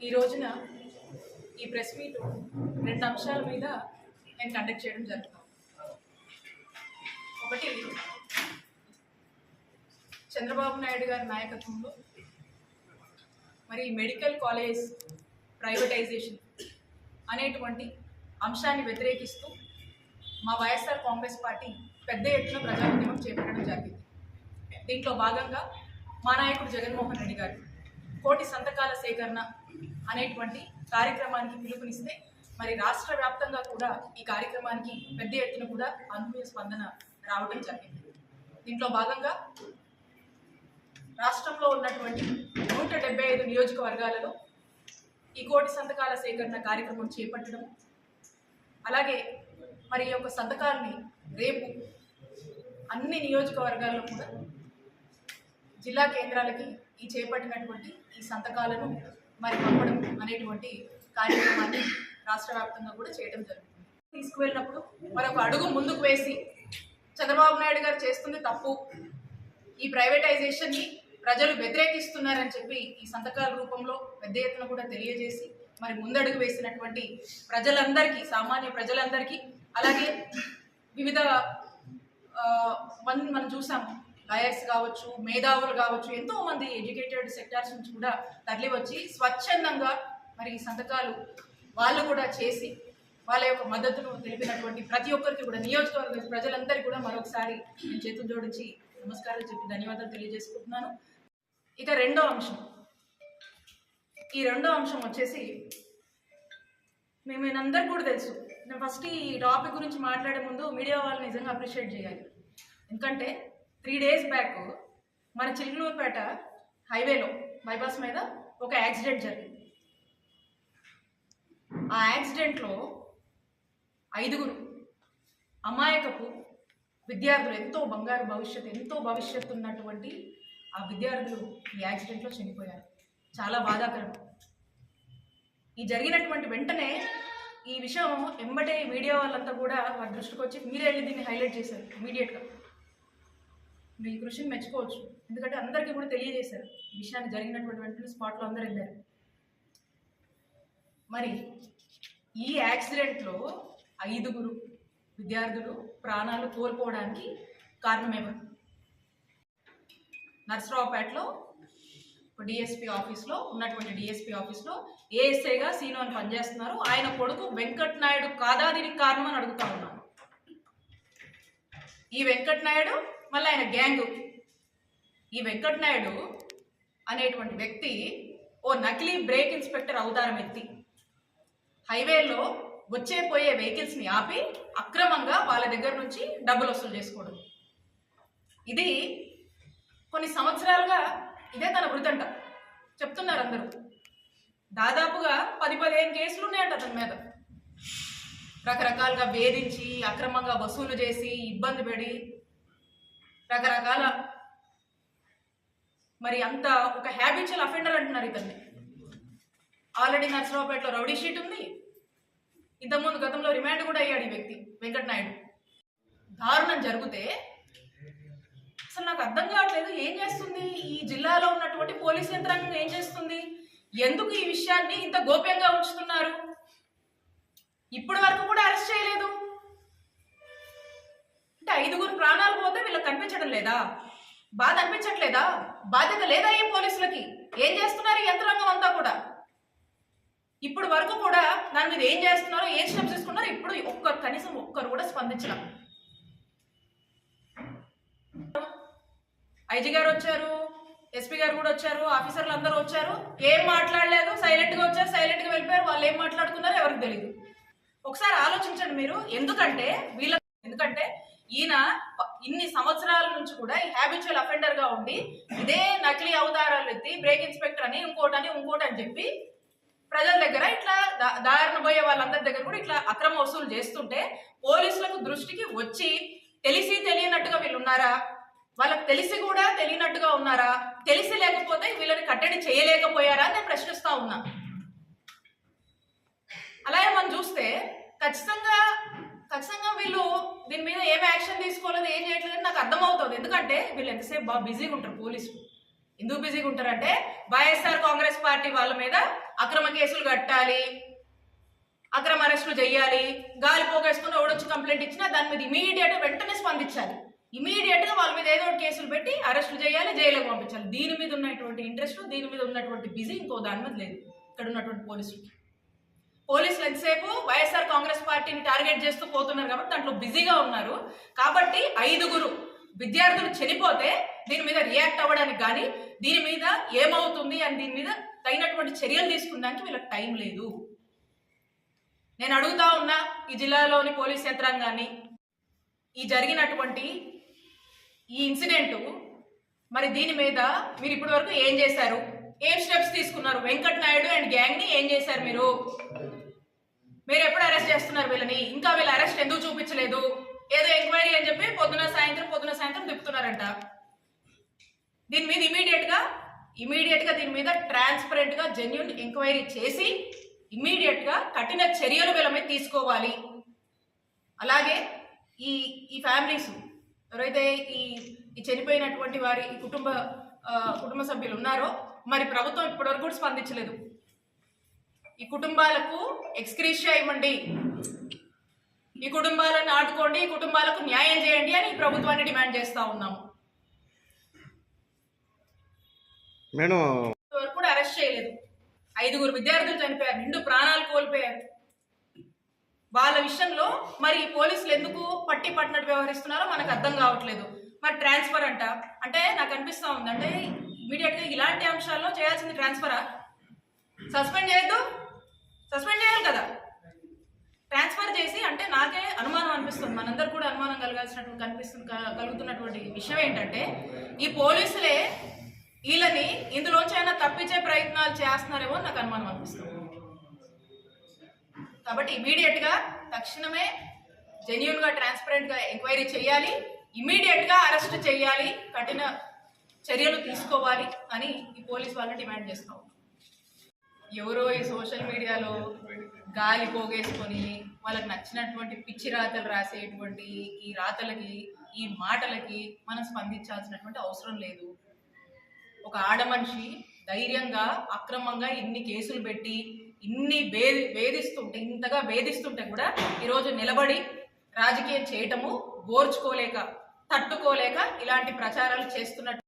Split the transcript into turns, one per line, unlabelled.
ఈ రోజున ఈ ప్రెస్ మీట్ రెండు అంశాల మీద నేను కండక్ట్ చేయడం జరుగుతుంది. ఒకటి చంద్రబాబు నాయుడు గారి నాయకత్వంలో మరి మెడికల్ కాలేజ్ ప్రైవేటైజేషన్ అనేటువంటి అంశాన్ని వ్యతిరేకిస్తూ మా వైఎస్ఆర్ కాంగ్రెస్ పార్టీ పెద్ద ఎత్తున ప్రజాఉద్యమం చేపట్టడం జరిగింది. దీంట్లో భాగంగా మా నాయకుడు జగన్మోహన్ రెడ్డి గారు కోటి సంతకాల సేకరణ అనేటువంటి కార్యక్రమానికి పిలుపునిస్తే మరి రాష్ట్ర వ్యాప్తంగా కూడా ఈ కార్యక్రమానికి పెద్ద ఎత్తున కూడా అనుకూల స్పందన రావడం జరిగింది. దీంట్లో భాగంగా రాష్ట్రంలో ఉన్నటువంటి నూట డెబ్బై ఐదు నియోజకవర్గాలలో ఈ కోటి సంతకాల సేకరణ కార్యక్రమం చేపట్టడం అలాగే మరి ఈ యొక్క సంతకాలని రేపు అన్ని నియోజకవర్గాల్లో కూడా జిల్లా కేంద్రాలకి ఈ చేపట్టినటువంటి ఈ సంతకాలను మరి పంపడం అనేటువంటి కార్యక్రమాన్ని రాష్ట్ర వ్యాప్తంగా కూడా చేయడం జరుగుతుంది. తీసుకువెళ్ళినప్పుడు మరొక అడుగు ముందుకు వేసి చంద్రబాబు నాయుడు గారు చేస్తుంది తప్పు. ఈ ప్రైవేటైజేషన్ని ప్రజలు వ్యతిరేకిస్తున్నారని చెప్పి ఈ సంతకాల రూపంలో పెద్ద ఎత్తున కూడా తెలియజేసి మరి ముందడుగు వేసినటువంటి ప్రజలందరికీ సామాన్య ప్రజలందరికీ అలాగే వివిధ మనం చూసాము లాయర్స్ కావచ్చు మేధావులు కావచ్చు ఎంతో మంది ఎడ్యుకేటెడ్ సెక్టార్స్ నుంచి కూడా తరలి వచ్చి స్వచ్ఛందంగా మరి ఈ సంతకాలు వాళ్ళు కూడా చేసి వాళ్ళ యొక్క మద్దతును తెలిపినటువంటి ప్రతి ఒక్కరికి కూడా నియోజకవర్గ ప్రజలందరికీ కూడా మరొకసారి నేను చేతులు జోడించి నమస్కారాలు చెప్పి ధన్యవాదాలు తెలియజేసుకుంటున్నాను. ఇక రెండో అంశం. ఈ రెండో అంశం వచ్చేసి మేము అందరికి కూడా తెలుసు. నేను ఫస్ట్ ఈ టాపిక్ గురించి మాట్లాడే ముందు మీడియా వాళ్ళని నిజంగా అప్రిషియేట్ చేయాలి. ఎందుకంటే త్రీ డేస్ బ్యాక్ మన చిలుకలూరుపేట హైవేలో బైపాస్ మీద ఒక యాక్సిడెంట్ జరిగింది. ఆ యాక్సిడెంట్లో ఐదుగురు అమాయకపు విద్యార్థులు ఎంతో బంగారు భవిష్యత్తు ఎంతో భవిష్యత్తు ఉన్నటువంటి ఆ విద్యార్థులు ఈ యాక్సిడెంట్లో చనిపోయారు. చాలా బాధాకరం. ఈ జరిగినటువంటి వెంటనే ఈ విషయం ఎంబటే మీడియా వాళ్ళంతా కూడా వారి దృష్టికి వచ్చి మీరే వెళ్ళి దీన్ని హైలైట్ చేశారు ఇమీడియట్గా మీ కృషిని మెచ్చుకోవచ్చు. ఎందుకంటే అందరికీ కూడా తెలియజేశారు. ఈ విషయాన్ని జరిగినటువంటి వెంటనే స్పాట్లో అందరూ వెళ్ళారు. మరి ఈ యాక్సిడెంట్లో ఐదుగురు విద్యార్థులు ప్రాణాలు కోల్పోవడానికి కారణమేమో నర్సరావుపేటలో డిఎస్పీ ఆఫీస్లో ఉన్నటువంటి డిఎస్పీ ఆఫీస్లో ఏఎస్ఐగా సీను అని పనిచేస్తున్నారు. ఆయన కొడుకు వెంకట్ నాయుడు కాదా దీనికి కారణం అని అడుగుతా ఉన్నాను. ఈ వెంకట్ నాయుడు మళ్ళీ ఆయన గ్యాంగు. ఈ వెంకటనాయుడు అనేటువంటి వ్యక్తి ఓ నకిలీ బ్రేక్ ఇన్స్పెక్టర్ అవతారం ఎత్తి హైవేలో వచ్చే పోయే వెహికల్స్ని ఆపి అక్రమంగా వాళ్ళ దగ్గర నుంచి డబ్బులు వసూలు చేసుకోవడం. ఇది కొన్ని సంవత్సరాలుగా ఇదే తన వృతంట చెప్తున్నారు అందరూ. దాదాపుగా పది పదిహేను కేసులు ఉన్నాయంట అతని మీద. రకరకాలుగా వేధించి అక్రమంగా వసూలు చేసి ఇబ్బంది పడి రకరకాల మరి అంత ఒక హ్యాబిచువల్ అఫెండర్ అంటున్నారు ఇతన్ని. ఆల్రెడీ నర్సరావుపేటలో రౌడీ షీట్ ఉంది. ఇంతకుముందు గతంలో రిమాండ్ కూడా అయ్యాడు ఈ వ్యక్తి వెంకటనాయుడు. దారుణం జరిగితే అసలు నాకు అర్థం కావట్లేదు ఏం చేస్తుంది? ఈ జిల్లాలో ఉన్నటువంటి పోలీస్ యంత్రాంగం ఏం చేస్తుంది? ఎందుకు ఈ విషయాన్ని ఇంత గోప్యంగా ఉంచుతున్నారు? ఇప్పటి వరకు కూడా అరెస్ట్ చేయలేదు. అంటే ఐదుగురు ప్రాణాలు పోతే వీళ్ళకి కనిపించడం లేదా? బాధ అనిపించట్లేదా? బాధ్యత లేదా ఈ పోలీసులకి? ఏం చేస్తున్నారు యంత్రాంగం అంతా కూడా? ఇప్పుడు వరకు కూడా దాని మీద ఏం చేస్తున్నారో ఏం స్టెప్స్ తీసుకున్నారో ఇప్పుడు ఒక్కరు కనీసం ఒక్కరు కూడా స్పందించడం ఐజీ గారు వచ్చారు ఎస్పీ గారు కూడా వచ్చారు ఆఫీసర్లు అందరూ వచ్చారు. ఏం మాట్లాడలేదు సైలెంట్గా వచ్చారు సైలెంట్గా వెళ్ళిపోయారు. వాళ్ళు ఏం మాట్లాడుకున్నారో ఎవరికి తెలియదు ఒకసారి ఆలోచించండి మీరు ఎందుకంటే వీళ్ళ ఎందుకంటే ఈయన ఇన్ని సంవత్సరాల నుంచి కూడా ఈ హ్యాబిచువల్ అఫెండర్గా ఉండి ఇదే నకిలీ అవతారాలు ఎత్తి బ్రేక్ ఇన్స్పెక్టర్ అని ఇంకోటని ఇంకోటి అని చెప్పి ప్రజల దగ్గర ఇట్లా దారిన పోయే వాళ్ళందరి దగ్గర కూడా ఇట్లా అక్రమ వసూలు చేస్తుంటే పోలీసులకు దృష్టికి వచ్చి తెలిసి తెలియనట్టుగా వీళ్ళు ఉన్నారా? వాళ్ళకి తెలిసి కూడా తెలియనట్టుగా ఉన్నారా? తెలిసి లేకపోతే వీళ్ళని కట్టడి చేయలేకపోయారా? అని నేను ప్రశ్నిస్తా ఉన్నా అలాగే మనం చూస్తే ఖచ్చితంగా ఖచ్చితంగా వీళ్ళు దీని మీద ఏం వాళ్ళు ఏం చేయట్లేదు నాకు అర్థమవుతుంది. ఎందుకంటే వీళ్ళు ఎంతసేపు బాగా బిజీగా ఉంటారు పోలీసులు. ఎందుకు బిజీగా ఉంటారంటే వైఎస్ఆర్ కాంగ్రెస్ పార్టీ వాళ్ళ మీద అక్రమ కేసులు కట్టాలి అక్రమ అరెస్టులు చేయాలి గాలి పోగేసుకుని ఎవడొచ్చి కంప్లైంట్ ఇచ్చినా దాని మీద ఇమీడియట్గా వెంటనే స్పందించాలి. ఇమీడియట్గా వాళ్ళ మీద ఏదో ఒకటి కేసులు పెట్టి అరెస్టులు చేయాలి జైలుకి పంపించాలి. దీని మీద ఉన్నటువంటి ఇంట్రెస్ట్ దీని మీద ఉన్నటువంటి బిజీ ఇంకో దాని మీద లేదు. ఇక్కడ ఉన్నటువంటి పోలీసులు. పోలీసులు ఎంతసేపు వైఎస్ఆర్ కాంగ్రెస్ పార్టీని టార్గెట్ చేస్తూ పోతున్నారు కాబట్టి దాంట్లో బిజీగా ఉన్నారు. కాబట్టి ఐదుగురు విద్యార్థులు చనిపోతే దీని మీద రియాక్ట్ అవ్వడానికి కానీ దీని మీద ఏమవుతుంది అని దీని మీద తగినటువంటి చర్యలు తీసుకున్నానికి వీళ్ళకి టైం లేదు. నేను అడుగుతా ఉన్నా ఈ జిల్లాలోని పోలీస్ యంత్రాంగాన్ని ఈ జరిగినటువంటి ఈ ఇన్సిడెంట్ మరి దీని మీద మీరు ఇప్పటి వరకు ఏం చేశారు? ఏం స్టెప్స్ తీసుకున్నారు? వెంకట్ నాయుడు అండ్ గ్యాంగ్ని ఏం చేశారు మీరు? మీరు ఎప్పుడు అరెస్ట్ చేస్తున్నారు వీళ్ళని? ఇంకా వీళ్ళు అరెస్ట్ ఎందుకు చూపించలేదు? ఏదో ఎంక్వైరీ అని చెప్పి పొద్దున సాయంత్రం పొద్దున సాయంత్రం తిప్పుతున్నారంట. దీని మీద ఇమీడియట్గా ఇమీడియట్గా దీని మీద ట్రాన్స్పరెంట్గా జెన్యున్ ఎంక్వైరీ చేసి ఇమీడియట్గా కఠిన చర్యలు వీళ్ళ మీద తీసుకోవాలి. అలాగే ఈ ఈ ఫ్యామిలీస్ ఎవరైతే ఈ ఈ చనిపోయినటువంటి వారి కుటుంబ కుటుంబ సభ్యులు ఉన్నారో మరి ప్రభుత్వం ఇప్పటివరకు కూడా స్పందించలేదు. ఈ కుటుంబాలకు ఎక్స్క్రీషియా ఇవ్వండి ఈ కుటుంబాలను ఆదుకోండి ఈ కుటుంబాలకు న్యాయం చేయండి అని ప్రభుత్వాన్ని డిమాండ్ చేస్తా ఉన్నాము. వరకు కూడా అరెస్ట్ చేయలేదు. ఐదుగురు విద్యార్థులు చనిపోయారు నిండు ప్రాణాలు కోల్పోయారు. వాళ్ళ విషయంలో మరి ఈ పోలీసులు ఎందుకు పట్టి పట్టినట్టు వ్యవహరిస్తున్నారో మనకు అర్థం కావట్లేదు. మరి ట్రాన్స్ఫర్ అంట. అంటే నాకు అనిపిస్తా ఉంది అంటే ఇమీడియట్గా ఇలాంటి అంశాల్లో చేయాల్సింది ట్రాన్స్ఫరా? సస్పెండ్ చేయొద్దు? సస్పెండ్ చేయాలి కదా. ట్రాన్స్ఫర్ చేసి అంటే నాకే అనుమానం అనిపిస్తుంది. మనందరూ కూడా అనుమానం కలగాల్సినటువంటి కనిపిస్తుంది కలుగుతున్నటువంటి విషయం ఏంటంటే ఈ పోలీసులే వీళ్ళని ఇందులోంచి అయినా తప్పించే ప్రయత్నాలు చేస్తున్నారేమో నాకు అనుమానం అనిపిస్తుంది. కాబట్టి ఇమీడియట్గా తక్షణమే జెన్యున్గా ట్రాన్స్పరెంట్గా ఎంక్వైరీ చేయాలి. ఇమీడియట్గా అరెస్ట్ చేయాలి. కఠిన చర్యలు తీసుకోవాలి అని ఈ పోలీస్ వాళ్ళని డిమాండ్ చేస్తాం ఎవరో ఈ సోషల్ మీడియాలో గాలి పోగేసుకొని వాళ్ళకి నచ్చినటువంటి పిచ్చి రాతలు రాసేటువంటి ఈ రాతలకి ఈ మాటలకి మనం స్పందించాల్సినటువంటి అవసరం లేదు. ఒక ఆడ మనిషి ధైర్యంగా అక్రమంగా ఇన్ని కేసులు పెట్టి ఇన్ని వేధి వేధిస్తుంటే ఇంతగా వేధిస్తుంటే కూడా ఈరోజు నిలబడి రాజకీయం చేయటము ఓర్చుకోలేక తట్టుకోలేక ఇలాంటి ప్రచారాలు చేస్తున్నట్టు